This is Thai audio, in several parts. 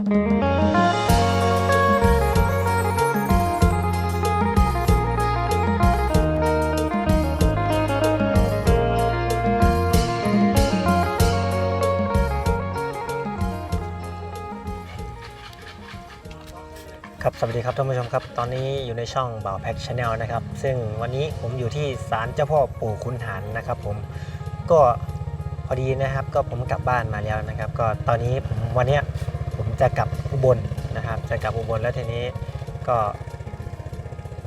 ครับสวัสดีครับท่านผู้ชมครับ ตอนนี้อยู่ในช่องบ่าวแพ็กชาแนลนะครับ ซึ่งวันนี้ผมอยู่ที่ศาลเจ้าพ่อปู่ขุนหารนะครับ ผมก็พอดีนะครับ ก็ผมกลับบ้านมาแล้วนะครับ ก็ตอนนี้ผมวันเนี้ย จะกลับอุบลนะครับ จะกลับอุบลแล้วทีนี้ก็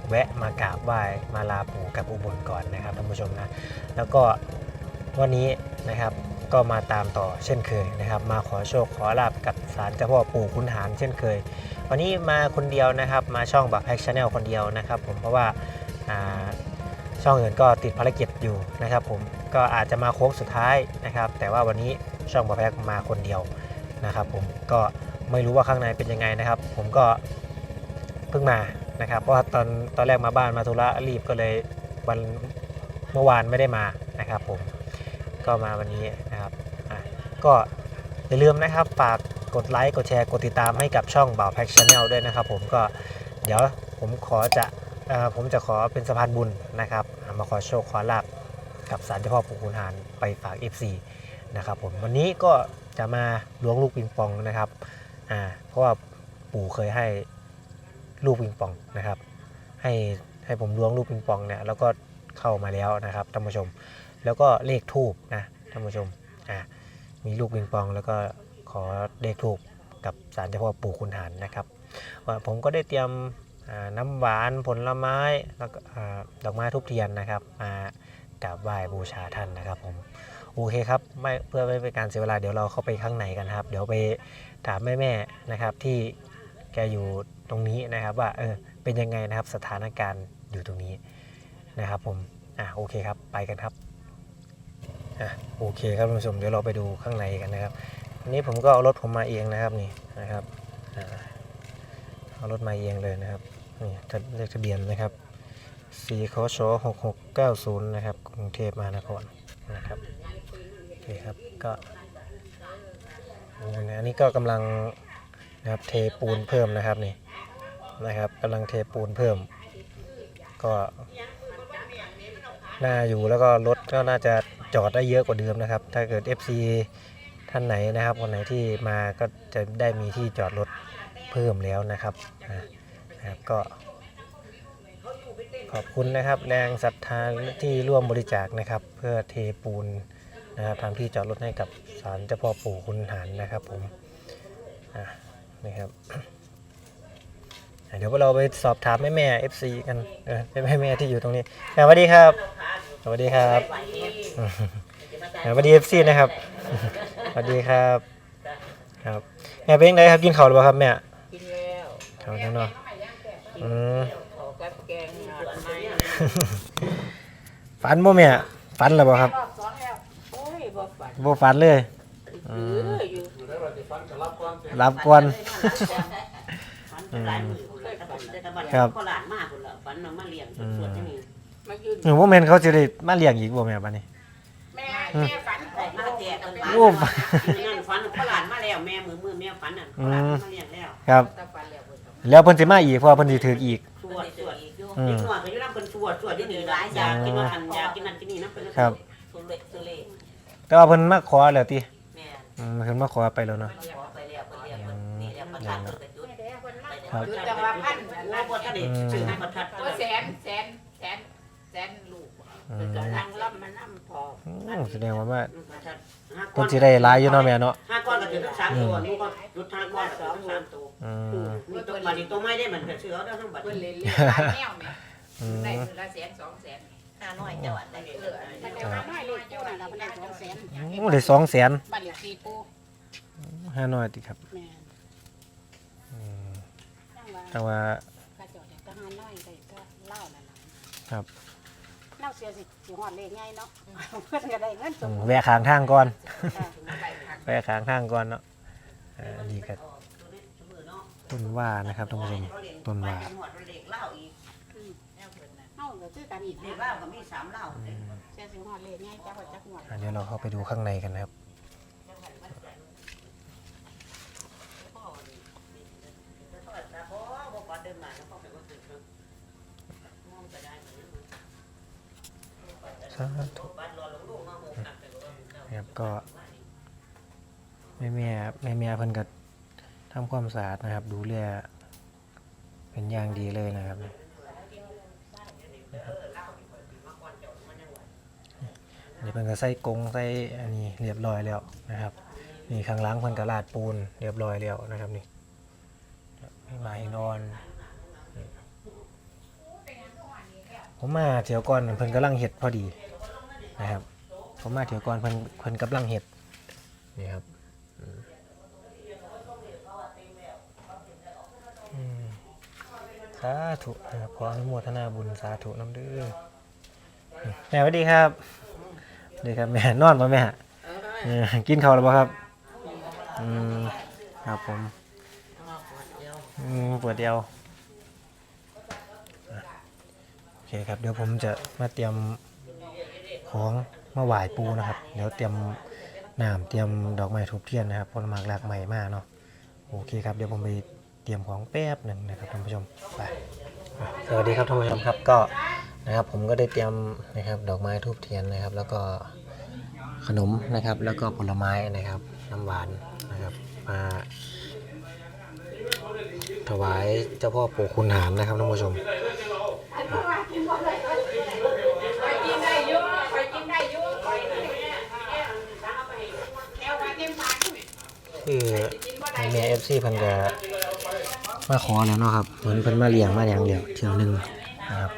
แวะมากราบไหว้มาลาปู่กับอุบลก่อนนะครับท่านผู้ชมนะแล้วก็วันนี้นะครับก็มาตามต่อเช่นเคยนะครับ มาขอโชคขอลาบกับศาลเจ้าพ่อปู่ขุนหารเช่นเคย วันนี้มาคนเดียวนะครับมาช่องบักแพ็กชาแนลคนเดียวนะครับ ผมเพราะว่าช่องอื่นก็ติดภารกิจอยู่นะครับ ผมก็อาจจะมาโค้งสุดท้ายนะครับ แต่ว่าวันนี้ช่องบักแพ็กมาคนเดียวนะครับ ผมก็ ไม่รู้ว่าข้างในเป็นยังไงนะครับ ผมก็เพิ่งมานะครับ เพราะว่าตอนตอนแรกมาบ้านมาธุระรีบก็เลยวันเมื่อวานไม่ได้มานะครับ ผมก็มาวันนี้นะครับก็อย่าลืมนะครับฝากกดไลค์กดแชร์กดติดตามให้กับช่องบ่าวแพ็กชาแนลด้วยนะครับ ผมก็เดี๋ยวผมขอจะผมจะขอเป็นสะพานบุญนะครับมาขอโชคขอลาบกับสารเจ้าพ่อปู่ขุนหารไปฝาก FC นะครับผมวันนี้ก็จะมาล้วงลูกปิงปองนะครับ อ่าเพราะว่าปู่เคยให้ลูกปิงปองนะครับ ให้ให้ผมล้วงลูกปิงปองเนี่ยแล้วก็เข้ามาแล้วนะครับท่านผู้ชม แล้วก็เลขทูบนะท่านผู้ชมอ่ามีลูกปิงปองแล้วก็ขอเลขถูกกับสารเจ้าพ่อปู่คุณหารนะครับว่าผมก็ได้เตรียมน้ำหวานผลไม้แล้วก็ดอกไม้ทุบเทียนนะครับ มากราบไหว้บูชาท่านนะครับผม โอเคครับไม่เพื่อไม่เป็นการเสียเวลาเดี๋ยวเราเข้าไปข้างในกันครับ เดี๋ยวไปถามแม่ๆนะครับที่แกอยู่ตรงนี้นะครับว่าเออเป็นยังไงนะครับสถานการณ์อยู่ตรงนี้นะครับผมอะโอเคครับไปกันครับอะโอเคครับท่านผู้ชมเดี๋ยวเราไปดูข้างในกันนะครับอันนี้ผมก็เอารถผมมาเองนะครับนี่นะครับเอารถมาเองเลยนะครับนี่ทะเลขทะเบียนนะครับสีคช6690นะครับกรุงเทพมหานครนะครับ เคครับก็อันนี้ก็กำลังนะครับเทปูนเพิ่มนะครับนี่นะครับกำลังเทปูนเพิ่ม ก็น่าอยู่แล้วก็รถก็น่าจะจอดได้เยอะกว่าเดิมนะครับ ถ้าเกิด FC ท่านไหนนะครับคนไหนที่มาก็จะได้มีที่จอดรถเพิ่มแล้วนะครับนะครับก็ ขอบคุณนะครับแรงศรัทธาที่ร่วมบริจาคนะครับ เพื่อเทปูน นะครับทำที่จอดรถให้กับศาลเจ้าพ่อปู่คุณหารนะครับผมอะนี่ครับอะเดี๋ยวเราไปสอบถามแม่แม่ๆ FC กันเออแม่แม่ๆที่อยู่ตรงนี้อะสวัสดีครับสวัสดีครับอืมอะสวัสดี FC นะครับสวัสดีครับครับแม่เป็นยังไงครับกินข้าวหรือเปล่าครับแม่กินแล้วข้าวจังเนาะอืมขอกับแกงหน่อไม้ฝันบ่แม่ฝันหรือเปล่าครับ รอบสองแล้วโอ้ย บ่ฝันบ่ฝันเลยเอออยู่รับก่อนฝันหลายมือเคยฝันแต่ตะบัดครับก็หลานมากคนละฝันเอามาเลี้ยงสวดๆจังนี้มายืนหนูว่าแม่นเขาสิได้มาเลี้ยงอีกบ่แม่บัดนี้ แม่แม่ฝันได้มาแจกกันหลานโอ้ นั่นฝันก็หลานมาแล้วแม่มือมือแม่ฝันน่ะก็หลานมาเลี้ยงแล้วครับตะฝันแล้วเพิ่นก็แล้วเพิ่นสิมาอีกเพราะว่าเพิ่นสิถืออีก สวดสวดอืมเด็กหน่อยก็อยู่นำเพิ่นสวดสวดที่นี่หลายอยากกินว่าทันอยากกินนั่นกินนี่นำเพิ่นครับสุเล็สุเล่ แต่ว่าเพิ่นมาขอแล้วติแม่อืมเพิ่นมาขอไปแล้วเนาะขอไปแล้วเพิ่นเรียกเพิ่นนี่แล้วประทัดเพิ่นก็จุดครับ จุดจังหวะพันโอ้บ่ทันได้ชื่อให้ประทัดตัวแสนแสนแสนแสนลูกอืเพิ่นมก็นั่งล่ำมานั่พออืมแสดงว่ามาประทัดห้าก้เพิ่อนนสิได้หลายอยู่เนาะแม่เนาะห้าก้อนก็ถือทั้งสามตัวลูกก็จุดห้าก้อนสองสามตัวอืมมีตัวมาดิตัวไม่ได้เหมือนกับเสือแล้วทั้งบัดเพิ่นนี้เล่นเล่นหลายแนวแม่อืมได้มือละแสนสองแสนห้าน้อยจังหวัดได้เออมันจะมาน้อยลูกเจ้าน่ะมันได้สองแสนโอ้ได้200,000บ้านเลขที่ปูห้าน้อยติครับแม่อืมจังหวะแต่ว่าข้าเจ้าได้ทหารน้อยได้ก็เล่านั่นน่ะครับเล่าเสียสิสิฮอดเลขใหญ่เนาะเพิ่นก็ได้เงินสอืมมบูรณ์แวะข้างทางก่อน ค่ะแวะข้างทางก่อนเนาะอ่าดีครับต้นว่านะครับท่านผู้ชมต้นว่าหมดเด็กเล่าอีกเฮา ก็คือกันอีนะเล่าก็มีสามเล่าเด็กเสื้อสิงหอดเลยง่ายจักว่าจักหน่วเดี๋ยวเราเข้าไปดูข้างในกันนะครับถ้าสาธุกนไครับก็แม่เมียแม่เม่เพิ่นก็ทำความสะอาดนะครับ ดูแลเป็นอย่างดีเลยนะครับ นี่เพิ่นก็ใส่กรงใส่อันนี้เรียบร้อยแล้วนะครับ นี่ข้างหล่างเพิ่นก็ลาดปูนเรียบร้อยแล้วนะครับนี่มีหมาหินอ่อน ผมมาเที่ยวก่อนเพิ่นกำลังเห็ดพอดีนะครับ ผมมาเที่ยวก่อนเพิ่นเพิ่นกำลังเห็ดนี่ครับอืมอืมสาธุนะครับขออนุโมทนาบุญสาธุน้ำเด้ออืมแม่สวัสดีครับสวัสดีครับแม่นอนป่ะแม่เออกินข้าวแล้วป่ะครับอืมครับผมอืมปวดเดียวโอเคครับเดี๋ยวผมจะมาเตรียมของมาไหว้ปูนะครับ เดี๋ยวเตรียมน้ำเตรียมดอกไม้ทูบเทียนนะครับผลไม้หลากใหม่มากเนาะโอเคครับเดี๋ยวผมไป เตรียมของแป๊บหนึ่งนะครับท่านผู้ชมไปสวัสดีครับท่านผู้ชมครับก็นะครับผมก็ได้เตรียมนะครับดอกไม้ทูบเทียนนะครับ แล้วก็ขนมนะครับ แล้วก็ผลไม้นะครับน้ำหวานนะครับมาถวายเจ้าพ่อปู่คุณหารนะครับท่านผู้ชมไปกินได้อไปกินได้อเมปากนี่คือแม่เอฟซีพิ่นก็ มาขอแล้วเนาะครับเหมือนเพิ่นมาเลี้ยงมาอย่างเดียวเที่ยวหนึ่งนะครับ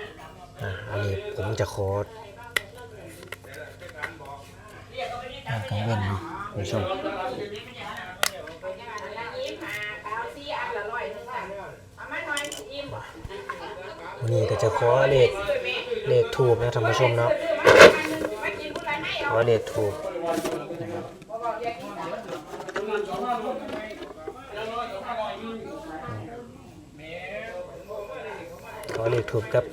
อ่าอันนี้ผมจะขออ่ากังเว้นเนาะคุณผู้ชมวันนี้ก็จะขอเลขเลขถูกนะท่านผู้ชมเนาะขอาอเลขถูกนะครับ เลขถูกกับ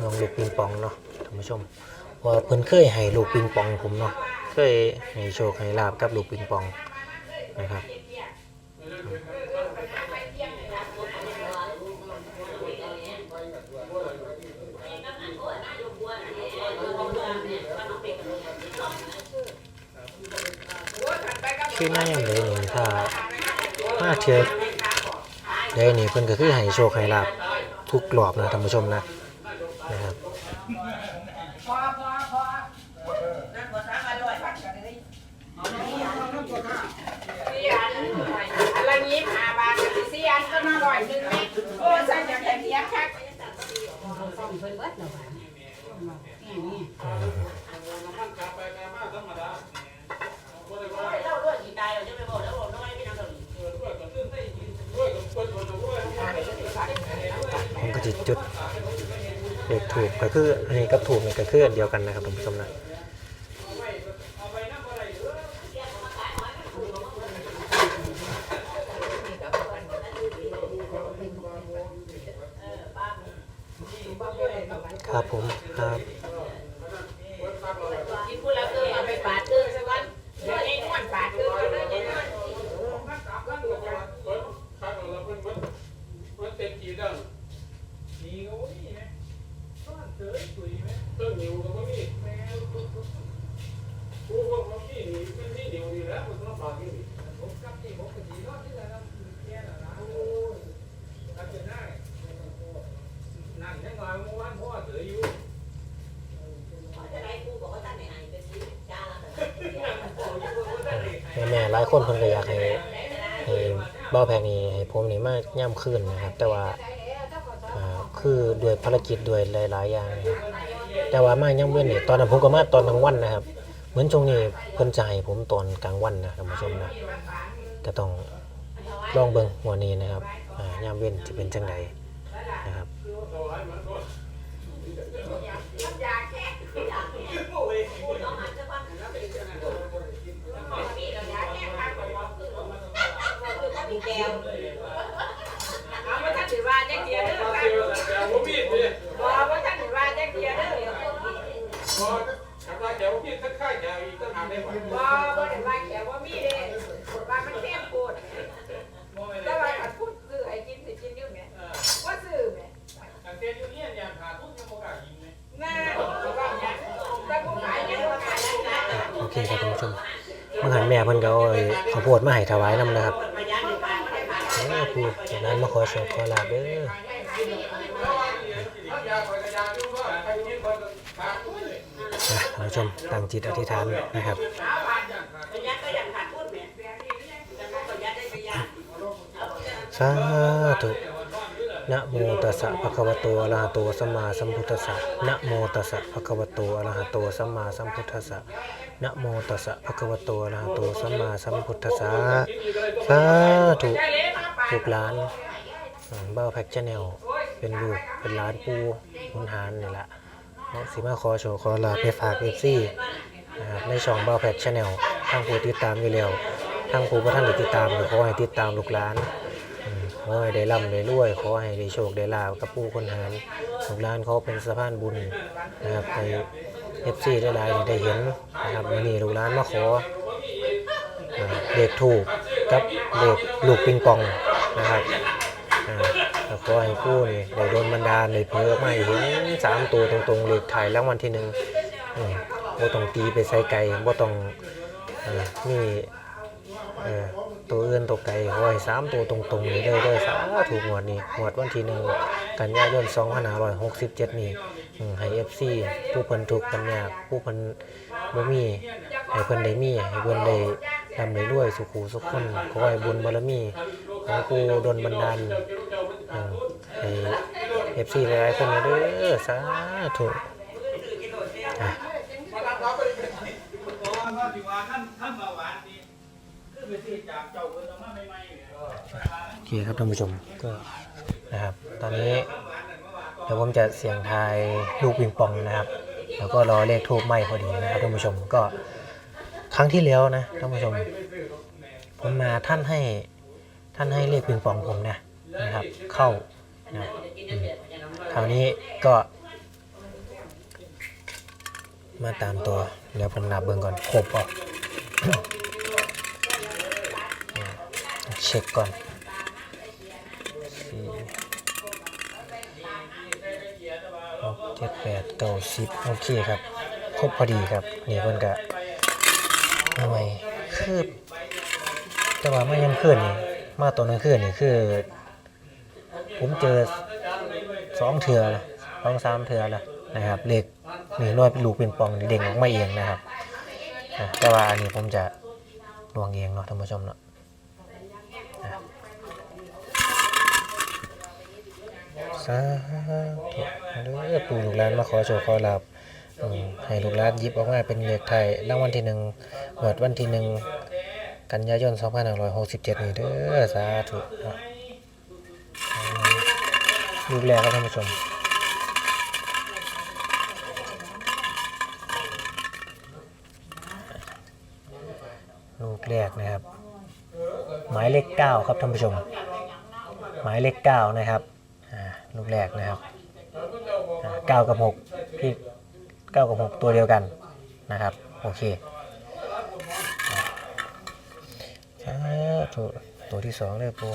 น้องลูกปิงปองเนาะท่านผู้ชมว่าเพิ่นเคยให้ลูกปิงปองผมเนาะเคยให้โชคให้ลาบกับลูกปิงปองนะครับคือหน้าอย่างใดนี่ถ้าถ้าเทียบได้นี่เพิ่นก็คือให้โชคให้ลาบ ทุกรอบนะท่านผู้ชมนะนะครับอร่อยหาบาทกับสี่อันก็มาร้อยหนึ่งแม่โอ้ใช่อยากได้เลี้ยงคักผม ก็คืออันนี้กับถูกนี่ก็คืออันเดียวกันนะครับท่านผู้ชมนะครับผมครับ กินผู้ละเกลือเอาไปปาดเกลือซะก่อนเดี๋ยวไอ้นวลปาดเกลือเอาเลยไอ้นวล แม่แม่ๆหลาย คนเพิ่นก็อยากให้ให้บ้าแพงนี่ให้ผมนี่มาย่ำขึ้นนะครับ แต่ว่าคือด้วยภารกิจด้วยหลายๆอย่างนะครับแต่ว่ามาย่ำเว้นนี่ตอนนั้นผมก็มาตอนกลางวันนะครับ เหมือนช่วงนี้เพิ่นจะให้ผมตอนกลางวันนะท่านผู้ชมนะก็ต้องลองเบิ่งวันนี้นะครับย่ำเว้นจะเป็นจังไดนะครับ แล้วเอาว่าท่านถือว่าแจะเดียร์เด้อค่ะผมมีดเลยบอกว่าท่านถือว่าแจะเดียร์เด้อบอกทำลายแขวมีดสักข้างยาวอีกต้งหากได้หมบอกบอกถว่าแขวว่ามีดเลยกฎว่ามันเข้มปวดแต่ว่าขัดพูดสื่อไอ้กินสิกินยุ่งไหมว่าสื่อไหมแต่เตี้ยยุ่เนี่ยอย่างขาดทุนยังโมกายิ้มเลยน่าแต่ผู้ขายยังโยโอเคครับท่านผู้ชมเมื่อหันแม่พิ่นก็เอาข้าวโพดมาให้ถวายนำนะครับ ด้ผ่านโอ้ปูจานั้นมาขอโชคขอลาบเด้อนะท่านผู้ชมตั้งจิตอธิษฐานนะครับสาธุนะโมตัสสะภะคะวะโตอะระหะโตสัมมาสัมพุทธัสสะนะโมตัสสะภะคะวะโตอะระหะโตสัมมาสัมพุทธัสสะนะโมตัสสะภะคะวะโตอะระหะโตสัมมาสัมพุทธัสสะสาธุ ลูกหลานอืมบ้าแพ็กชแนลเป็นลูกเป็นหลานปูขุนหารนี่แหละนะสิมาขอโชว์ขอลาไปฝากเอฟซีนะครับในช่องเบ้าแพ็กชแนลทางผู้ติดตามอยู่แล้วทางผู้ประท่านติดตามก็ขอให้ติดตามลูกหลานขอให้ได้ร่ำได้รวย ขอให้ได้โชคได้ลาบกับผู้คนหารลูกหลานเขาเป็นสะพานบุญนะครับในเอฟซีได้ลายได้เห็นนะครับวันนี้ลูกหลานมาขอเด็กถูกกับเด็กลูกปิงปอง นะครับอ่าก็ขอให้ผู้นี่ได้โดนบันดาลได้เพิ่มมาให้เห็นสามตัวตรงๆเลขถ่ายรางวัลที่หนึ่งอืมบ่ต้องตีไปใส่ไก่บ่ต้องอ่ามีเออตัวเอื่นตัวไกลขอให้สามตัวตรงๆนี้เลยเด้อสาถูกหวดนี้หวดวันที่หนึ่งกันยายน2567นี้อืมให้ FC ผู้เพิ่นทุกข์เพิ่นยาผู้เพิ่นบ่มีให้เพิ่นได้มีให้เพิ่นได้ร่ำได้รวยสุขุสุขคนขอให้บุญบารมี ของกูโดลบันดาลอืมให้ FC หลายๆคนเด้อสาธุอะว่าที่ว่าท่านท่านเบาหวานนี่คือไปซื้อจากโอเคครับท่านผู้ชมก็นะครับ ตอนนี้เดี๋ยวผมจะเสี่ยงทายลูกปิงปองนะครับ แล้วก็รอเลขทูบไหมพอดีนะครับท่านผู้ชมก็ครั้งที่แล้วนะท่านผู้ชม ผมมาท่านให้ ท่านให้เลขปิงปองผมนะนะครับ เข้านะคราวนี้ก็ มาตามตัวเดี๋ยวผมนับเบิ่งก่อนครบเปล่าเช็คก่อนสี่หกเจ็ดแปดเก้าสิบโอเคครับ ครบพอดีครับ นี่เพิ่นกะทำไมคือแต่ว่าไม่ยังขึ้นนี่ มาตัวนั้นขึ้นนี่คือ ผมเจอสองเถื่อละสองสามเถื่อละนะครับเหลขนี่น้อยเป็นลูกเป็นปองเด้งออกมาเองนะครับแต่ว่าอันนี้ผมจะลวงเองเนาะท่านผู้ชมเนาะสาธุเด้อปู่ลูกหลานมาขอโชคขอลาบให้ลูกหลานยิบออกมาเป็นเลขไทยรางวัลที่หนึ่งหวดวันที่หนึ่ง กันยายน2567 นี้เด้อสาธุลูกแรกครับท่านผู้ชมลูกแรกนะครับ หมายเลขเก้าครับท่านผู้ชม หมายเลขเก้านะครับอ่าลูกแรกนะครับอ่าเก้ากับหกพี่เก้ากับหกตัวเดียวกันนะครับ โอเคอ่าสา ธุตัวที่สองเลยปู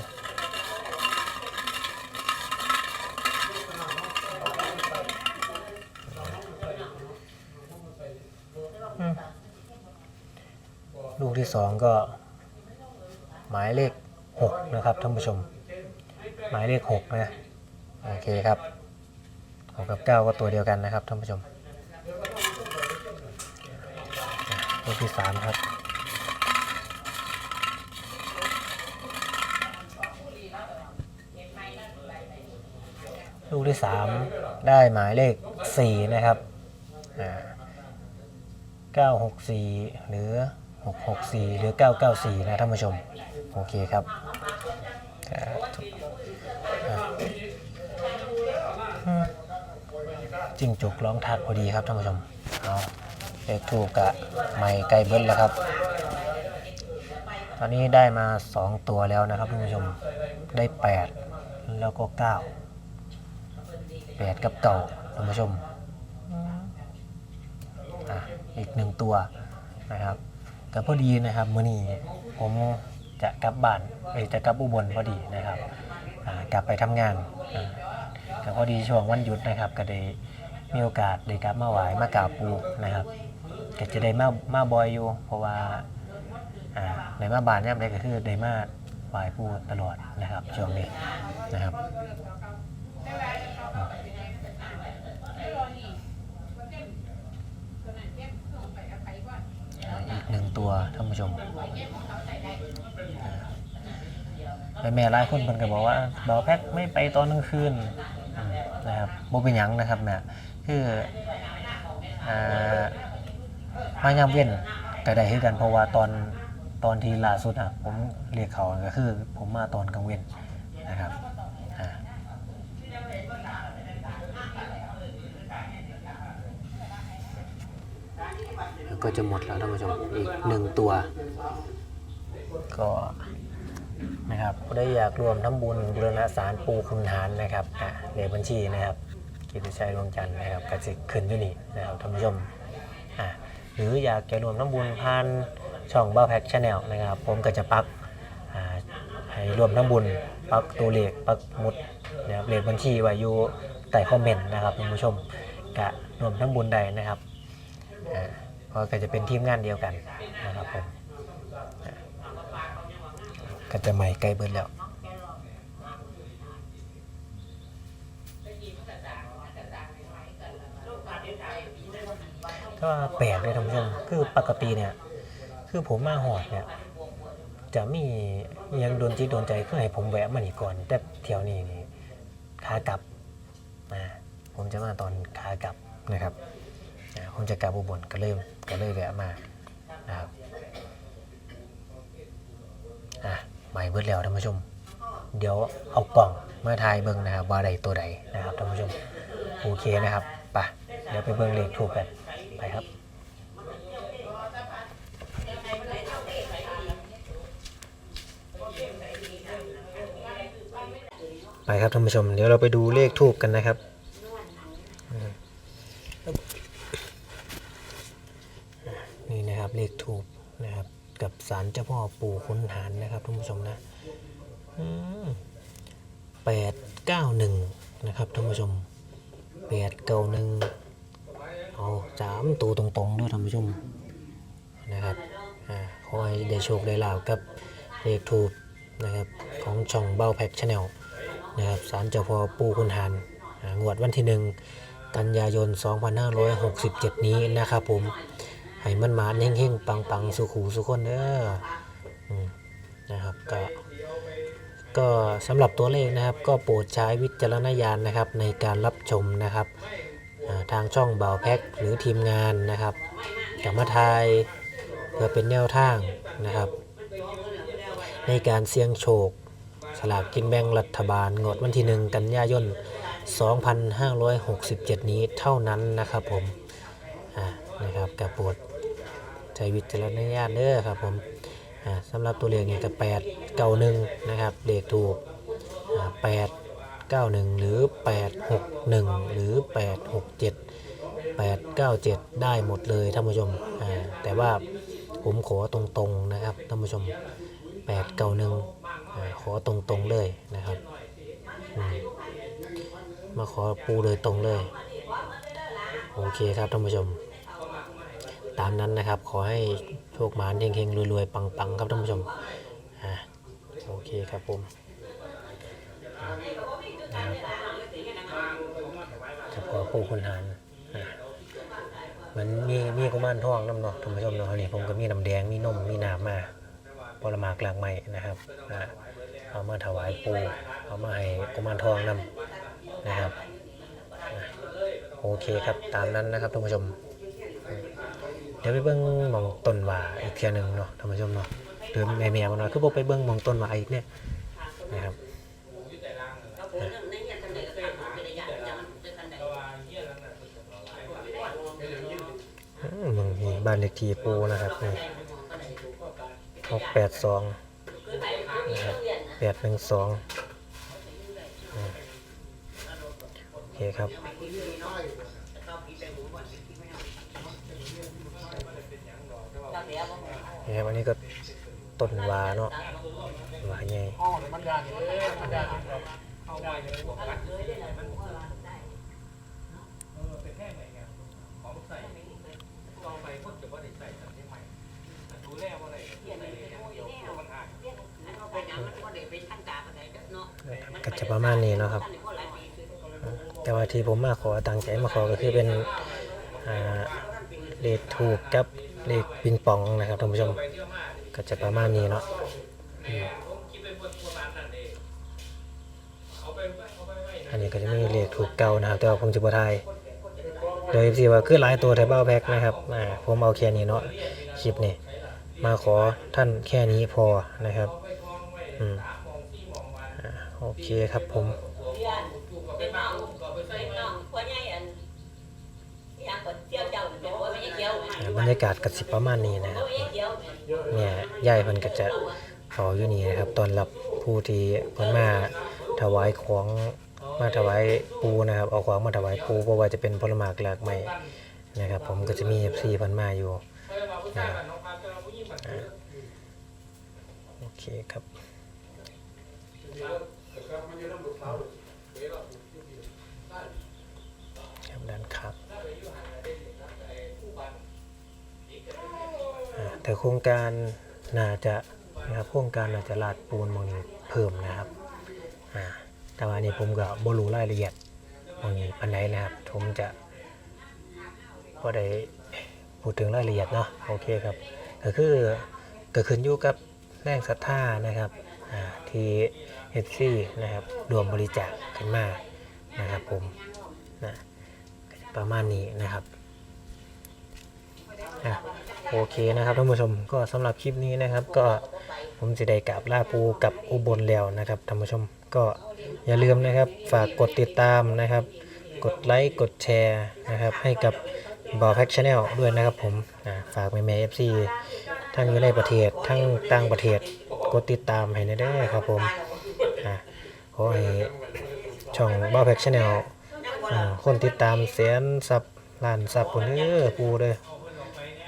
ลูกที่สองก็ หมายเลขหกนะครับท่านผู้ชม หมายเลขหกนะโอเคครับหกกับเก้าก็ตัวเดียวกันนะครับท่านผู้ชมลูกที่สามครับ ลูก ที่สามได้หมายเลขสี่นะครับเก้าหรือหกหกสี่หรือเก้าเก้าสี่นะท่านผู้ชม โอเคครับจิ้งจุกร้องทักพอดีครับท่านผู้ชม เอาเลขถูกกะไม่ไกลเบิ้ลแล้วครับ ตอนนี้ได้มา 2 ตัวแล้วนะครับท่านผู้ชม ได้ 8 แล้วก็ 9 8กับเก่าท่านผู้ชมอะอีกหนึ่งตัวนะครับก็พอดีนะครับมื้อนี้ผมจะกลับบ้านเอยจะกลับอุบลพอดีนะครับอ่ากลับไปทำงานอ่าก็พอดีช่วงวันหยุดนะครับ ก็ได้มีโอกาสได้กลับมาไหวมากราบปูนะครับก็จะได้มามาบ่อยอยู่ เพราะว่าอ่าในมาบ้านย่ำได้ก็คือได้มาไหว้ปูตลอดนะครับช่วงนี้นะครับาอีกหนึ่ง ตัวท่านผู้ชมแม่หลายคนเพิ่นก็บอกว่าเบาแพ็คไม่ไปตอนกลางคืนนะครับบ่เป็นหยังนะครับแม่คืออ่ามายามเว้นก็ได้คือกันเพราะว่าตอนตอนที่ล่าสุดอะผมเรียกเขาก็คือ ผมมาตอนกลางเว้นนะครับอ่า ก็จะหมดแล้วท่านผู้ชมอีกหนึ่งตัว ก็นะครับได้อยากรวมทำบุญบูรณะสารปูคุณหารนะครับอะเลขบัญชีนะครับกิติชัยดวงจันทร์นะครับกสิขึ้นอยู่นี่นะครับท่านผู้ชมอะหรืออยากจะรวมน้ำบุญผ่านช่องบ้าแพ็กชาแนลนะครับ ผมก็จะปักให้รวมน้ำบุญ ปักตัวเลขปักมุดนะครับเลขบัญชีไว้อยู่ใต้คอมเมนต์นะครับท่านผู้ชมกะรวมน้ำบุญใดนะครับ ก็จะเป็นทีมงานเดียวกันนะครับผมก็จะใหม่ใกล้เบิดแล้วก็แปลกเลยท่านผู้ชมคือปกติเนี่ยคือผมมาหอดเนี่ยจะมียังโดนจิตโดนใจคือให้ผมแวะมานี่ก่อน แต่เที่ยวนี้นี่ขากลับนะผมจะมาตอนขากลับนะครับ อ่าผมจะกลับอุบลก็เลยก็เลยแวะมานะครับอะใหม่เบิดแล้วท่านผู้ชม เดี๋ยวเอากล่องมาทายเบิ่งนะครับว่าใดตัวใดนะครับท่านผู้ชมโอเคนะครับไปะเดี๋ยวไปเบิ่งเลขถูกกันไปครับไปครับท่านผู้ชมเดี๋ยวเราไปดูเลขทูบกันนะครับอืมนี่นะครับเลข ทูบนะครับ กับสารเจ้าพ่อปู่ขุนหารนะครับท่านผู้ชมนะแปดเก้าหนึ่งนะครับท่านผู้ชมแปดเก้าหนึ่งเอาสามตัวตรงๆด้วยท่านผู้ชมนะครับอ่าขอให้ได้โชคได้ลาบกับเลขทูบนะครับของช่องเบ้าแพ็กชาแนลนะครับศาลเจ้าพ่อปู่คุณหารงวดวันที่หนึ่งกันยายน 2567 นี้นะครับผม ให้มันมาเฮงๆ ปังๆ สุขูสุขคนเด้ออนะครับก็ก็สำหรับตัวเลขนะครับ ก็โปรดใช้วิจารณญาณนะครับ ในการรับชมนะครับทางช่องเบาแพ็กหรือทีมงานนะครับกับมาทายเพื่อเป็นแนวทางนะครับ ในการเสี่ยงโชค สลากกินแบ่งรัฐบาลงดวันที่หนึ่งกันยายน 2567 นี้เท่านั้นนะครับผมนะครับกระโปรด ช้วิจารณญาณเด้อครับผมสำหรับตัวเลขนี่ก็8 9 1นะครับเลขถูกอ่า8 9 1หรือ8 6 1หรือ8 6 7 8 9 7ได้หมดเลยท่านผู้ชมแต่ว่าผมขอตรงๆนะครับท่านผู้ชม8 9 1อ่าขอตรงๆเลยนะครับมาขอปูเลยตรงเลย โอเคครับท่านผู้ชม ตามนั้นนะครับ ขอให้โชคหมานเฮงๆรวยๆปังๆ ครับท่านผู้ชมอ่าโอเคครับผมจะขอปูคุณหารอ่ามันมีมีกุมารทองน้ำเนาะท่านผู้ชมเนาะนี่ผมก็มีน้ำแดงมีนมมีน้ำมาปรมากลางไม้นะครับเอามาถวายปูเอามาให้กุมารทองนำนะครับ โอเคครับตามนั้นนะครับท่านผู้ชม เดี๋ยวไปเบิ้งมองต้นว่าอีกเทียหนึ่งเนาะท่านผู้ชมเนาะหรือแม่แม่ๆมาหน่อยคือบอกไปเบิ้งมองต้นว่าอีกเนี่ยนะครับมเบิ่งนี่บ้านเลขที่ปูนะครับนี่หกแปดสองนะครับแปดหนึ่งสองโอเคครับ นี่ครับอันนี้ก็ต้นวาเนาะวาใหญ่ก็จะประมาณนี้เนาะครับ แต่ว่าที่ผมมาขอตังใจมาขอก็คือเป็นเลดถูกกับ เลขปิงปองนะครับท่านผู้ชมก็จะประมาณนี้เนาะอันนี้ก็จะมีเลขถูกเก่านะครับ แต่ว่าผมจะบ่ทายโดยที่ว่าคือหลายตัวไทยเบ้าแพ็กนะครับอ่าผมเอาแค่นี้เนาะคลิปนี้มาขอท่านแค่นี้พอนะครับอืมโอเคครับผม เป็นน้องเป็นน้องพ่อใหญ่อันยังกดเที่ยวเจ้าเป็นว่าไม่เกี่ยว อ่า บรรยากาศกับสิประมาณนี้นะครับเกี่ยวเนี่ยยายเพิ่นก็จะเฝ้าอยู่นี่นะครับตอนรับผู้ที่เพิ่นมาถวายของมาถวายปูนะครับ เอาของมาถวายปูเพราะว่าจะเป็นผลไม้หลากใหม่นะครับ ผมก็จะมี FC เพิ่นมาอยู่นะครับโอเคครับด้านข้างอ่า แต่โครงการน่าจะนะครับโครงการน่าจะลาดปูนมองนี้เพิ่มนะครับอ่าแต่ว่าอันนี้ผมก็บรู้รายละเอียดมองนี้ปานใดนะครับ ผมจะบ่ได้พูดถึงรายละเอียดเนาะโอเคครับก็คือก็ขึ้นอยู่กับแรงศรัทธานะครับที่เอฟซีนะครับรวมบริจาคขึ้นมานะครับผมนะประมาณนี้นะครับ โอเคนะครับท่านผู้ชมก็สำหรับคลิปนี้นะครับ ก็ผมจะได้กราบลาปูกับอุบลแล้วนะครับท่านผู้ชมก็อย่าลืมนะครับ ฝากกดติดตามนะครับ กดไลค์กดแชร์นะครับ ให้กับบอแพ็กชาแนลด้วยนะครับผมฝากแม่แม่เอฟซีทั้งอยู่ในประเทศทั้งต่างประเทศกดติดตามให้ได้ครับผมขอให้ช่องบอแพ็กชาแนลคนติดตามแสนซับล้านซับคนเด้อปูเด้อ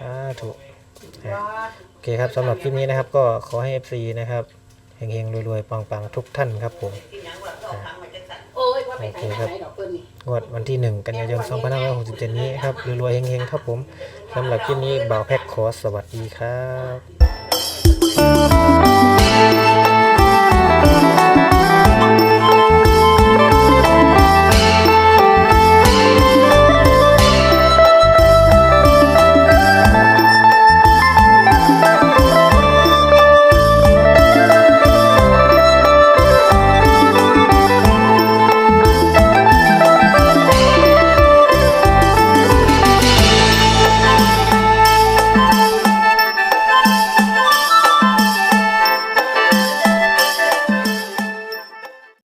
อ่าถูกโอเคครับสำหรับคลิปนี้นะครับ ก็ขอให้ FC นะครับเฮงๆรวยๆปังๆทุกท่านครับผมโอ้ยว่าไปไหนไหนดอกเคครับงวดวันที่ 1 กันยายน2567 นี้ครับรวยๆเฮงๆครับผมสำหรับคลิปนี้บ่าวแพ็คขอสวัสดีครับ